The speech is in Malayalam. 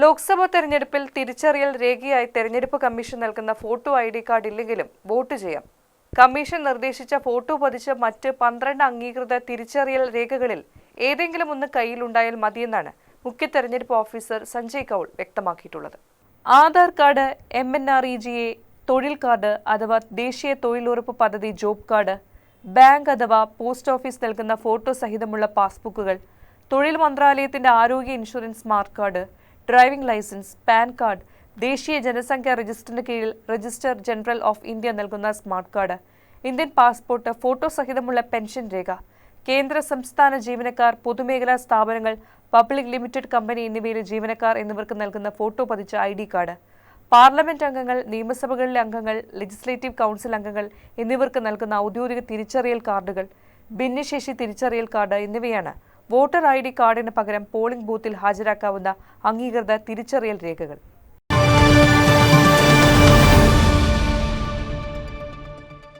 ലോക്സഭാ തെരഞ്ഞെടുപ്പിൽ തിരിച്ചറിയൽ രേഖയായി തെരഞ്ഞെടുപ്പ് കമ്മീഷൻ നൽകുന്ന ഫോട്ടോ ഐ ഡി കാർഡ് ഇല്ലെങ്കിലും വോട്ട് ചെയ്യാം. കമ്മീഷൻ നിർദ്ദേശിച്ച ഫോട്ടോ പതിച്ച മറ്റ് പന്ത്രണ്ട് അംഗീകൃത തിരിച്ചറിയൽ രേഖകളിൽ ഏതെങ്കിലും ഒന്ന് കയ്യിലുണ്ടായാൽ മതിയെന്നാണ് മുഖ്യ തെരഞ്ഞെടുപ്പ് officer Sanjay Kaul വ്യക്തമാക്കിയിട്ടുള്ളത്. Aadhaar card M N R E G A തൊഴിൽ കാർഡ് അഥവാ ദേശീയ തൊഴിലുറപ്പ് പദ്ധതി ജോബ് കാർഡ് ബാങ്ക് അഥവാ പോസ്റ്റ് ഓഫീസ് നൽകുന്ന ഫോട്ടോ സഹിതമുള്ള പാസ്ബുക്കുകൾ തൊഴിൽ മന്ത്രാലയത്തിന്റെ ആരോഗ്യ insurance smart card driving licence PAN card ദേശീയ ജനസംഖ്യാ രജിസ്റ്ററിന് കീഴിൽ രജിസ്റ്റർ ജനറൽ ഓഫ് ഇന്ത്യ നൽകുന്ന smart card Indian passport photo സഹിതമുള്ള pension രേഖ കേന്ദ്ര സംസ്ഥാന ജീവനക്കാർ പൊതുമേഖലാ സ്ഥാപനങ്ങൾ പബ്ലിക് ലിമിറ്റഡ് കമ്പനി എന്നിവയിലെ ജീവനക്കാർ എന്നിവർക്ക് നൽകുന്ന ഫോട്ടോ പതിച്ച ഐ ഡി കാർഡ് പാർലമെന്റ് അംഗങ്ങൾ നിയമസഭകളിലെ അംഗങ്ങൾ ലെജിസ്ലേറ്റീവ് കൗൺസിൽ അംഗങ്ങൾ എന്നിവർക്ക് നൽകുന്ന ഔദ്യോഗിക തിരിച്ചറിയൽ കാർഡുകൾ ഭിന്നശേഷി തിരിച്ചറിയൽ കാർഡ് എന്നിവയാണ് വോട്ടർ ഐ ഡി കാർഡിന് പകരം പോളിംഗ് ബൂത്തിൽ ഹാജരാക്കാവുന്ന അംഗീകൃത തിരിച്ചറിയൽ രേഖകൾ.